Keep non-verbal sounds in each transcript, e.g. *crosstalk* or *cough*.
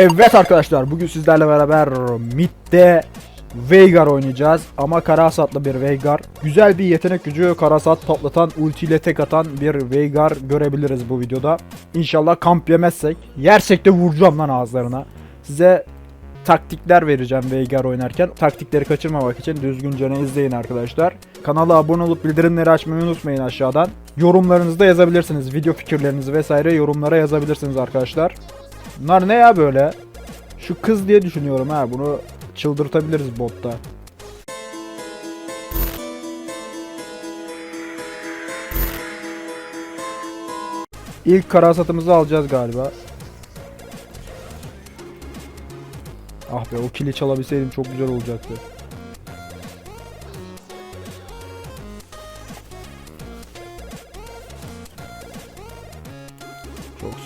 Evet arkadaşlar bugün sizlerle beraber Mid'de Veigar oynayacağız ama Karasatlı bir Veigar. Güzel bir yetenek gücü Karasat patlatan ultiyle tek atan bir Veigar görebiliriz bu videoda. İnşallah kamp yemezsek. Yersek de vuracağım lan ağızlarına. Size taktikler vereceğim Veigar oynarken. Taktikleri kaçırmamak için düzgünce izleyin arkadaşlar. Kanala abone olup bildirimleri açmayı unutmayın aşağıdan. Yorumlarınızı da yazabilirsiniz. Video fikirlerinizi vesaire yorumlara yazabilirsiniz arkadaşlar. Bunlar ne ya böyle? Şu kız diye düşünüyorum ha. Bunu çıldırtabiliriz botta. İlk karasatımızı alacağız galiba. Ah be o kili çalabilseydim çok güzel olacaktı.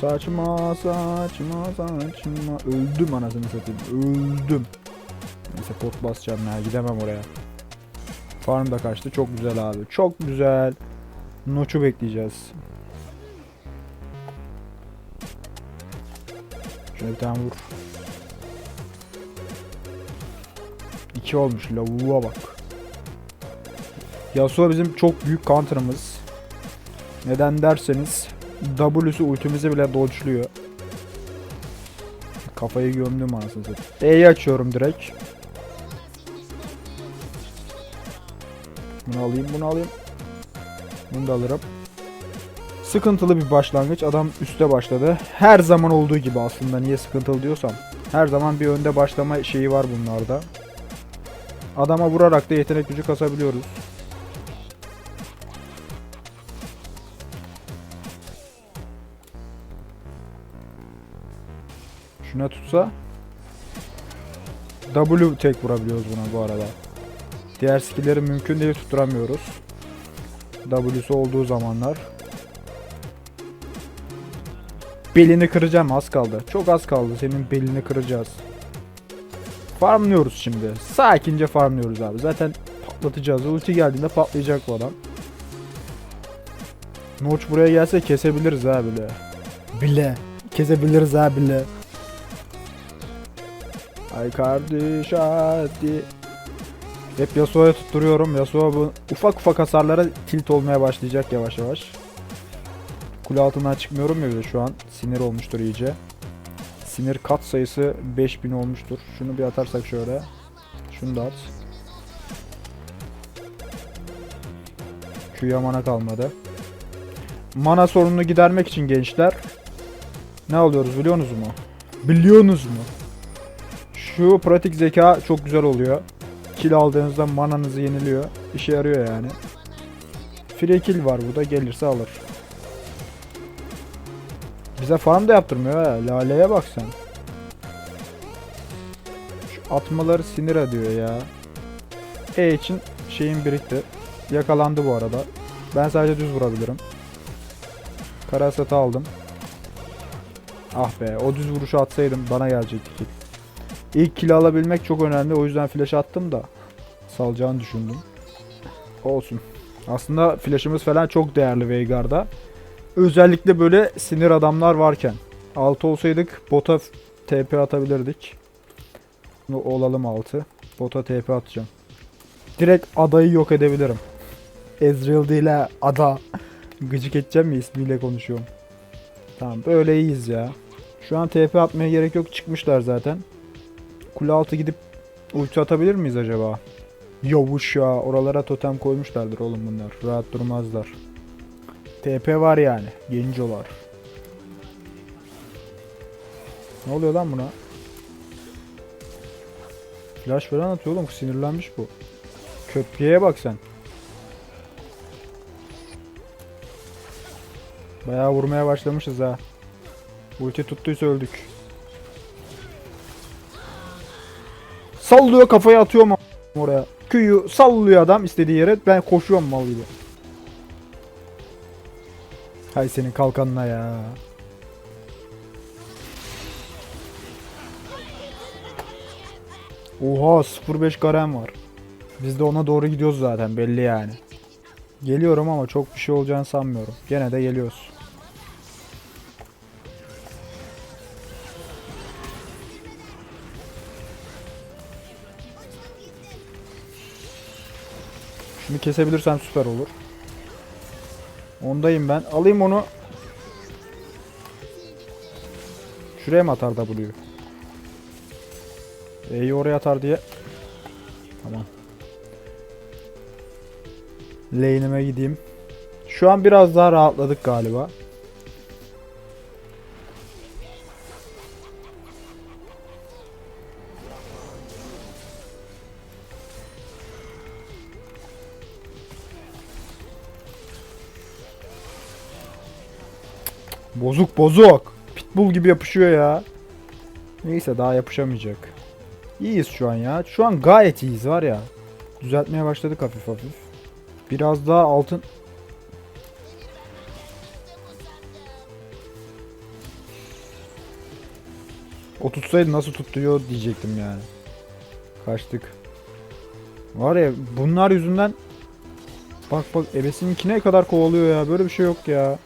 Saçma saçma saçma. Öldüm anasını satayım öldüm. Neyse pot basacağım ya gidemem oraya. Farm da kaçtı çok güzel abi çok güzel. Noç'u bekleyeceğiz. Şuna bir tane vur. İki olmuş lavuğa bak. Yasuo bizim çok büyük counter'ımız. Neden derseniz W'su ultimizi bile dodge'luyor. Kafayı gömdüm anasını satayım. E'yi açıyorum direkt. Bunu alayım, bunu alayım. Bunu da alırım. Sıkıntılı bir başlangıç. Adam üste başladı. Her zaman olduğu gibi aslında niye sıkıntılı diyorsam. Her zaman bir önde başlama şeyi var bunlarda. Adama vurarak da yetenek gücü kasabiliyoruz. Şuna tutsa W tek vurabiliyoruz buna bu arada. Diğer skill'leri mümkün değil tutturamıyoruz. W'su olduğu zamanlar. Belini kıracağım az kaldı. Çok az kaldı. Senin belini kıracağız. Farmlıyoruz şimdi. Sakince farmlıyoruz abi. Zaten patlatacağız. Ulti geldiğinde patlayacak bu adam. Notch buraya gelse kesebiliriz ha bile. Bile. Kesebiliriz ha bile. Ay kardeş hadi. Hep Yasuo'ya tutturuyorum. Yasuo bu ufak ufak hasarlara tilt olmaya başlayacak yavaş yavaş. Kule altından çıkmıyorum ya bir de şu an. Sinir olmuştur iyice. Sinir kat sayısı 5000 olmuştur. Şunu bir atarsak şöyle. Şunu da at. Q'ya mana kalmadı. Mana sorununu gidermek için gençler ne alıyoruz biliyorsunuz mu? Biliyorsunuz mu? Şu pratik zeka çok güzel oluyor. Kill aldığınızda mananızı yeniliyor. İşe yarıyor yani. Free kill var burada gelirse alır. Bize farm da yaptırmıyor ha. Lale'ye bak sen. Şu atmaları sinir ediyor ya. E için şeyin birikti. Yakalandı bu arada. Ben sadece düz vurabilirim. Karasatı aldım. Ah be o düz vuruşu atsaydım bana gelecekti. İlk kill alabilmek çok önemli. O yüzden flash attım da salacağını düşündüm. Olsun. Aslında flash'ımız falan çok değerli Veigar'da. Özellikle böyle sinir adamlar varken. 6 olsaydık bota TP atabilirdik. Olalım 6. Bota TP atacağım. Direkt adayı yok edebilirim. Ezreal değil ha ada. Gıcık edeceğim mi ismiyle konuşuyorum. Tamam böyle iyiyiz ya. Şu an TP atmaya gerek yok çıkmışlar zaten. Kule altı gidip ulti atabilir miyiz acaba? Yavuş ya oralara totem koymuşlardır oğlum bunlar. Rahat durmazlar. TP var yani. Gencolar. Ne oluyor lan buna? Flash falan atıyor oğlum. Sinirlenmiş bu. Köprüye bak sen. Bayağı vurmaya başlamışız ha. Ulti tuttuysa öldük. Sallıyor kafayı atıyor mu oraya. Köyü sallıyor adam istediği yere. Ben koşuyorum mal gibi. Hay senin kalkanına ya. Oha 05 Garen var. Biz de ona doğru gidiyoruz zaten belli yani. Geliyorum ama çok bir şey olacağını sanmıyorum. Gene de geliyoruz. Şunu kesebilirsem süper olur. Ondayım ben. Alayım onu. Şuraya mı atar W'yu? E'yi oraya atar diye. Tamam. Lane'ime gideyim. Şu an biraz daha rahatladık galiba. Bozuk bozuk. Pitbull gibi yapışıyor ya. Neyse daha yapışamayacak. İyiyiz şu an ya. Şu an gayet iyiyiz var ya. Düzeltmeye başladık hafif hafif. Biraz daha altın. O tutsaydı nasıl tutuyor diyecektim yani. Kaçtık. Var ya bunlar yüzünden Bak bak ebesininki ne kadar kovalıyor ya. Böyle bir şey yok ya.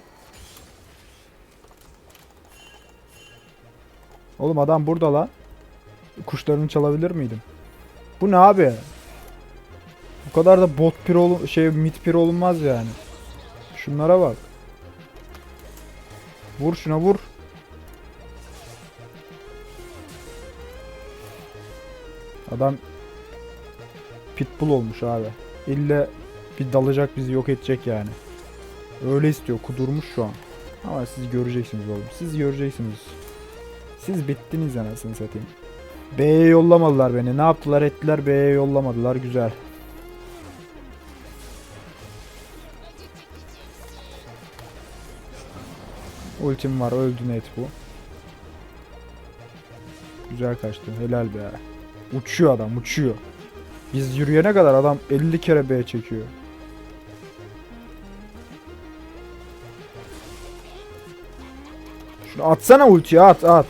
Oğlum adam burada lan. Kuşlarını çalabilir miydim? Bu ne abi? Bu kadar da bot pir ol şey mid pir olunmaz yani. Şunlara bak. Vur şuna vur. Adam pitbull olmuş abi. İlle bir dalacak bizi yok edecek yani. Öyle istiyor. Kudurmuş şu an. Ama siz göreceksiniz oğlum. Siz göreceksiniz. Siz bittiniz anasını satayım. B'ye yollamadılar beni. Ne yaptılar ettiler B'ye yollamadılar. Güzel. Ultim var. Öldü net bu. Güzel kaçtı. Helal be. Uçuyor adam uçuyor. Biz yürüyene kadar adam 50 kere B çekiyor. Şunu atsana ultiyi at at.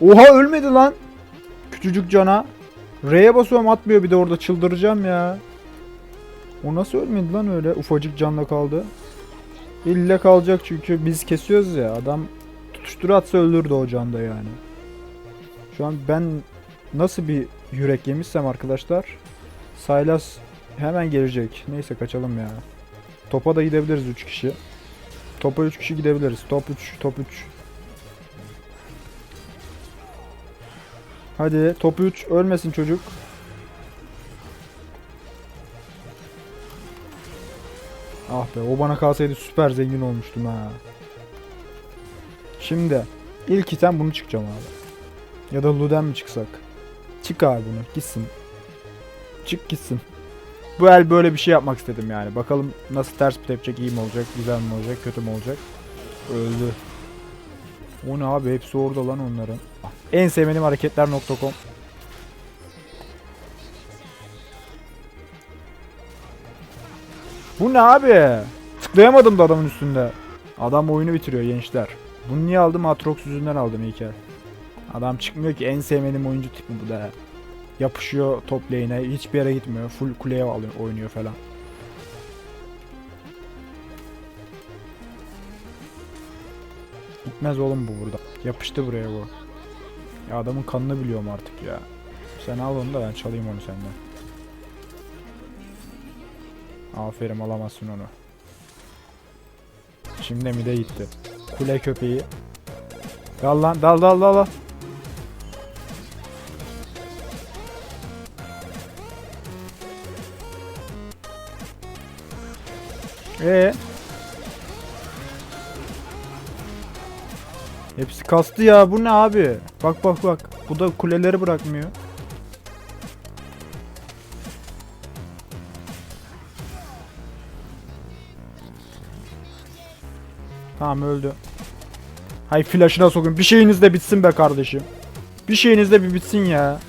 Oha ölmedi lan. Küçücük cana. R'ye basıyorum atmıyor bir de orada çıldıracağım ya. O nasıl ölmedi lan öyle ufacık canla kaldı. İlle kalacak çünkü biz kesiyoruz ya adam tutuşturu atsa öldürdü o canda yani. Şu an ben nasıl bir yürek yemişsem arkadaşlar Saylas hemen gelecek. Neyse kaçalım ya. Topa da gidebiliriz 3 kişi. Topa 3 kişi gidebiliriz. Top 3, top 3. Hadi top 3 ölmesin çocuk. Ah be o bana kalsaydı süper zengin olmuştum ha. Şimdi ilk item bunu çıkacağım abi. Ya da Luden mi çıksak? Çık abi bunu gitsin. Çık gitsin. Bu el böyle bir şey yapmak istedim yani. Bakalım nasıl ters bir tepecek, iyi mi olacak, güzel mi olacak, kötü mü olacak. Öldü. O ne abi hepsi orada lan onların. En sevmediğim hareketler.com Bu ne abi? Tıklayamadım da adamın üstünde. Adam oyunu bitiriyor gençler. Bunu niye aldım? Atrox yüzünden aldım İlker. Adam çıkmıyor ki en sevmediğim oyuncu tipi bu da. Yapışıyor top lane'e. Hiçbir yere gitmiyor. Full kuleye alıyor, oynuyor falan. Gitmez oğlum bu burada. Yapıştı buraya bu. Ya adamın kanını biliyorum artık ya. Sen al onu da ben çalayım onu senden. Aferin alamazsın onu. Şimdi mi de gitti. Kule köpeği. Dal lan dal dal dal dal. Ee? Hepsi kastı ya. Bu ne abi? Bak bak bak. Bu da kuleleri bırakmıyor. Tamam öldü. Hay flash'ına sokun. Bir şeyiniz de bitsin be kardeşim. Bir şeyiniz de bir bitsin ya.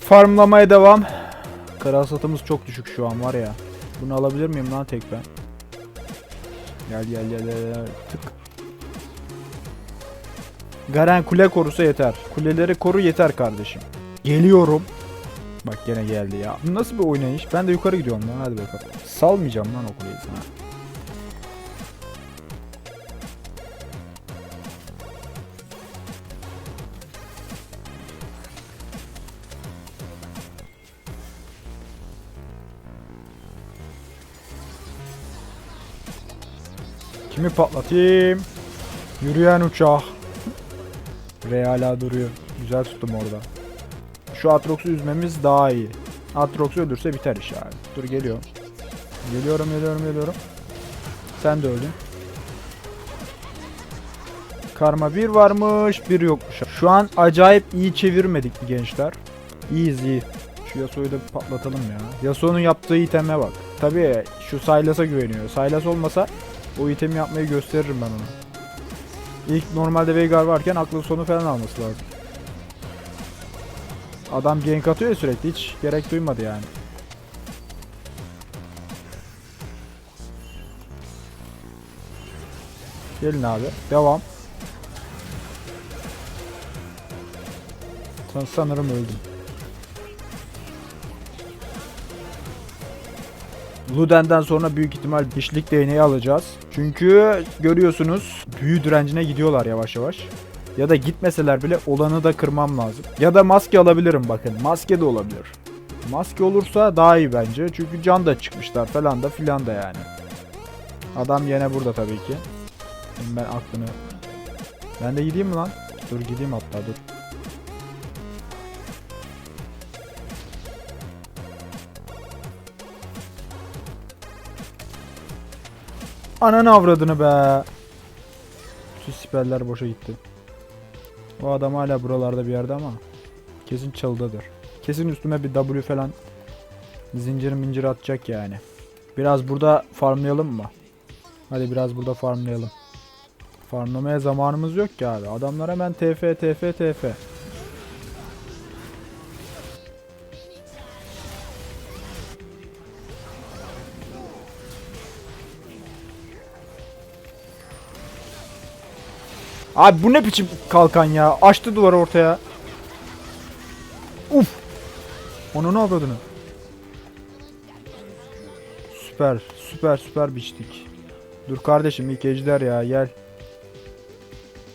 Farmlamaya devam. Kara satımız çok düşük şu an var ya. Bunu alabilir miyim lan tek ben? Gel gel gel gel. Tık. Garen kule korusa yeter. Kuleleri koru yeter kardeşim. Geliyorum. Bak gene geldi ya. Bu nasıl bir oynayış? Ben de yukarı gidiyorum lan hadi bakalım. Salmayacağım lan o kuleyi sana. Kimi patlatayım? Yürüyen uçak. R hala duruyor. Güzel tuttum orada. Şu Atrox'u üzmemiz daha iyi. Atrox ölürse biter iş abi. Dur geliyorum. Geliyorum geliyorum geliyorum. Sen de öldün. Karma bir varmış bir yokmuş. Şu an acayip iyi çevirmedik gençler? İyiyiz iyi. Şu Yasuo'yu da patlatalım ya. Yasuo'nun yaptığı iteme bak. Tabii şu Sylas'a güveniyor. Sylas olmasa o itemi yapmayı gösteririm ben ona. İlk normalde Veigar varken aklı sonu falan alması lazım. Adam gank atıyor sürekli hiç gerek duymadı yani. Gelin abi. Devam. San- sanırım öldüm. Luden'den sonra büyük ihtimal dişlik değneği alacağız. Çünkü görüyorsunuz büyü direncine gidiyorlar yavaş yavaş. Ya da gitmeseler bile olanı da kırmam lazım. Ya da maske alabilirim bakın. Maske de olabilir. Maske olursa daha iyi bence. Çünkü can da çıkmışlar falan da filan da yani. Adam yine burada tabii ki. Ben aklını... Ben de gideyim mi lan? Dur gideyim hatta dur. Ananı avradını be. Bütün siperler boşa gitti. O adam hala buralarda bir yerde ama kesin çalıdadır. Kesin üstüme bir W falan zincir mincir atacak yani. Biraz burada farmlayalım mı? Hadi biraz burada farmlayalım. Farmlamaya zamanımız yok ki abi. Adamlar hemen TF TF TF. Abi bu ne biçim kalkan ya? Açtı duvarı ortaya. Uf. Onu ne avradını? Süper, süper, süper biçtik. Dur kardeşim ilk ejder ya gel.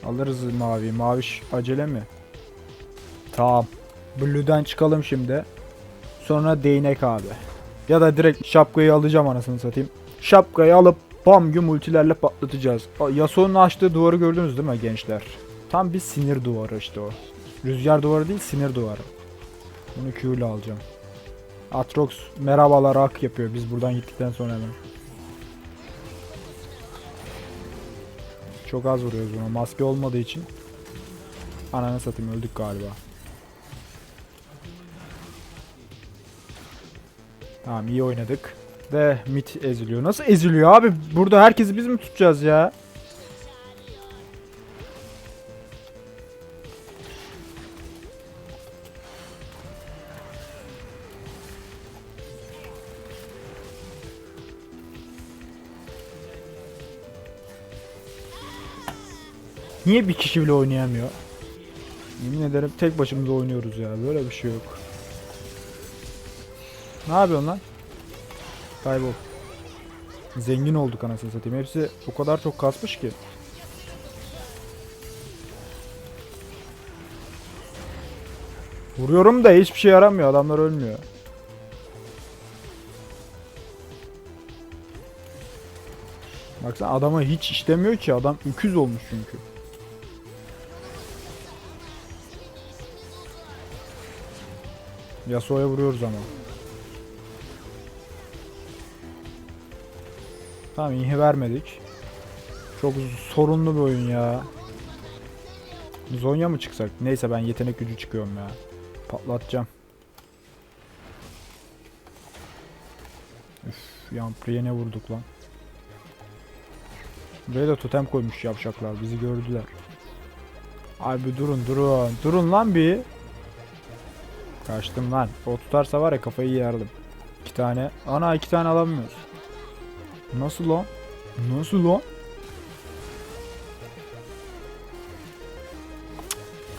Alırız mavi. Maviş acele mi? Tamam. Blue'dan çıkalım şimdi. Sonra değnek abi. Ya da direkt şapkayı alacağım anasını satayım. Şapkayı alıp bam güm ultilerle patlatacağız. Yasuo'nun açtığı duvarı gördünüz değil mi gençler? Tam bir sinir duvarı işte o. Rüzgar duvarı değil sinir duvarı. Bunu Q ile alacağım. Atrox merhabalar ak yapıyor biz buradan gittikten sonra hemen. Çok az vuruyoruz buna. Maske olmadığı için. Ananı satayım öldük galiba. Tamam iyi oynadık. Ve mit eziliyor. Nasıl eziliyor abi? Burada herkesi biz mi tutacağız ya? Niye bir kişi bile oynayamıyor? Yemin ederim tek başımıza oynuyoruz ya. Böyle bir şey yok. Ne yapıyorsun lan? Kaybol. Zengin olduk anasını satayım. Hepsi o kadar çok kasmış ki. Vuruyorum da hiçbir şey yaramıyor. Adamlar ölmüyor. Baksana adama hiç işlemiyor ki. Adam öküz olmuş çünkü. Yasuo'ya vuruyoruz ama. Tamam iyi vermedik. Çok sorunlu bir oyun ya. Zonya mı çıksak? Neyse ben yetenek gücü çıkıyorum ya. Patlatacağım. Üf, Yampri'ye ne vurduk lan. Buraya da totem koymuş yapacaklar. Bizi gördüler. Abi durun durun. Durun lan bir. Kaçtım lan. O tutarsa var ya kafayı yerdim. İki tane. Ana iki tane alamıyoruz. Nasıl o? Nasıl o?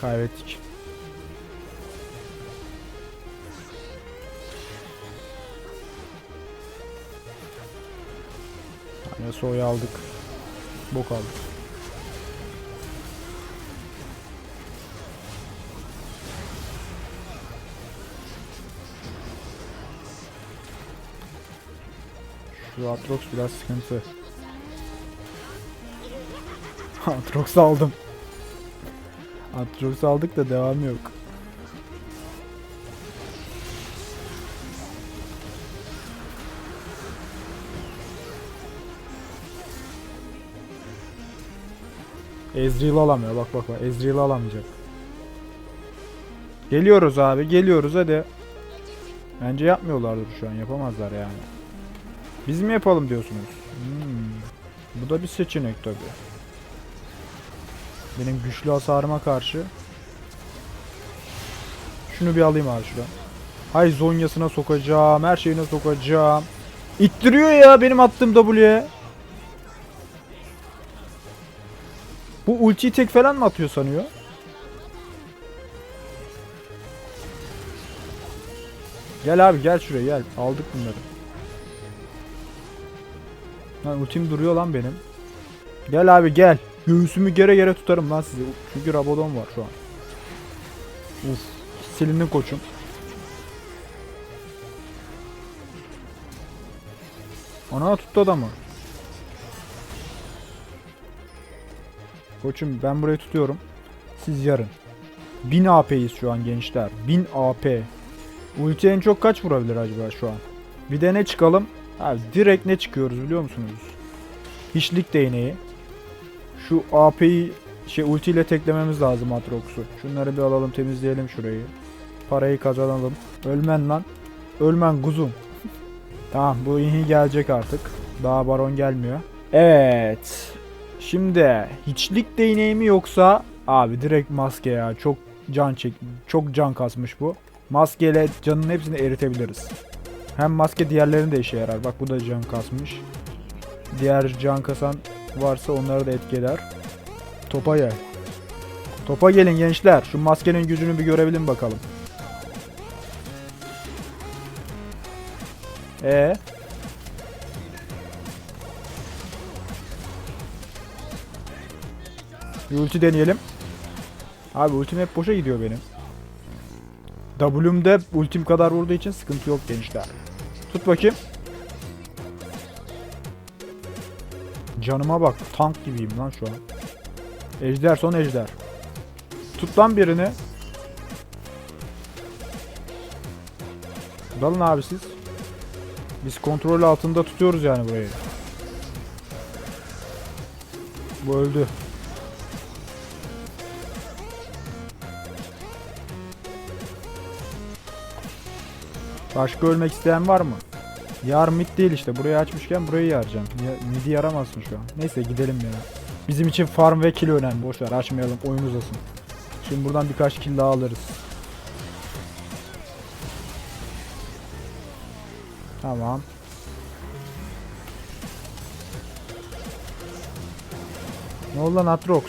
Kaybettik. Yani soyu aldık. Bok aldık. Şu Atrox biraz sıkıntı. *laughs* Atrox aldım. Atrox aldık da devam yok. Ezreal alamıyor bak bak bak Ezreal alamayacak. Geliyoruz abi geliyoruz hadi. Bence yapmıyorlardır şu an yapamazlar yani. Biz mi yapalım diyorsunuz? Hmm. Bu da bir seçenek tabi. Benim güçlü hasarıma karşı. Şunu bir alayım abi şuradan. Hay zonyasına sokacağım. Her şeyine sokacağım. İttiriyor ya benim attığım W'ye. Bu ultiyi tek falan mı atıyor sanıyor? Gel abi gel şuraya gel. Aldık bunları. Lan ultim duruyor lan benim. Gel abi gel. Göğsümü gere gere tutarım lan sizi. Çünkü Rabadon var şu an. Uf. Silinin koçum. Ana tuttu adamı. Koçum ben burayı tutuyorum. Siz yarın. 1000 AP'yiz şu an gençler. 1000 AP. Ulti en çok kaç vurabilir acaba şu an? Bir de ne çıkalım? Abi direkt ne çıkıyoruz biliyor musunuz? Hiçlik değneği. Şu AP'yi şey ultiyle teklememiz lazım Atrox'u. Şunları bir alalım temizleyelim şurayı. Parayı kazanalım. Ölmen lan. Ölmen kuzum. *laughs* tamam bu inhi gelecek artık. Daha baron gelmiyor. Evet. Şimdi hiçlik değneği mi yoksa abi direkt maske ya. Çok can çek çok can kasmış bu. Maskeyle canın hepsini eritebiliriz. Hem maske diğerlerine de işe yarar. Bak bu da can kasmış. Diğer can kasan varsa onları da etkiler. Topa gel. Topa gelin gençler. Şu maskenin gücünü bir görebilin bakalım. E Bir ulti deneyelim. Abi ultim hep boşa gidiyor benim. W'mde ultim kadar vurduğu için sıkıntı yok gençler. Tut bakayım. Canıma bak. Tank gibiyim lan şu an. Ejder son ejder. Tut lan birini. Dalın abi siz. Biz kontrol altında tutuyoruz yani burayı. Bu öldü. Başka ölmek isteyen var mı? Yar mid değil işte. Burayı açmışken burayı yaracağım. Ya, midi yaramazsın şu an. Neyse gidelim ya. Bizim için farm ve kill önemli. Boşver açmayalım. Oyun uzasın. Şimdi buradan birkaç kill daha alırız. Tamam. Ne oldu lan Atrox?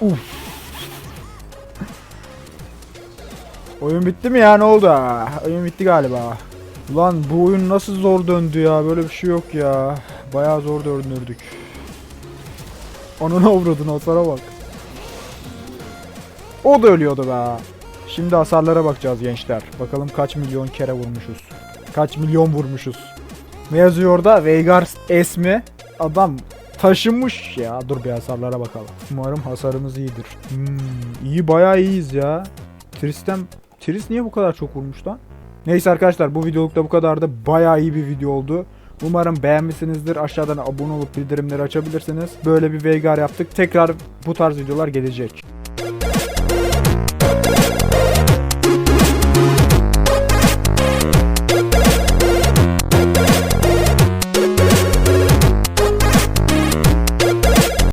Uf. Oyun bitti mi ya ne oldu? Oyun bitti galiba. Ulan bu oyun nasıl zor döndü ya böyle bir şey yok ya. Bayağı zor döndürdük. Onun avradın hasara bak. O da ölüyordu be. Şimdi hasarlara bakacağız gençler. Bakalım kaç milyon kere vurmuşuz. Kaç milyon vurmuşuz. Ne yazıyor orada? Veigar S mi? Adam taşımış ya. Dur bir hasarlara bakalım. Umarım hasarımız iyidir. Hmm, iyi bayağı iyiyiz ya. Tristan Tris niye bu kadar çok vurmuş lan? Neyse arkadaşlar bu videoluk da bu kadardı. Bayağı iyi bir video oldu. Umarım beğenmişsinizdir. Aşağıdan abone olup bildirimleri açabilirsiniz. Böyle bir Veigar yaptık. Tekrar bu tarz videolar gelecek.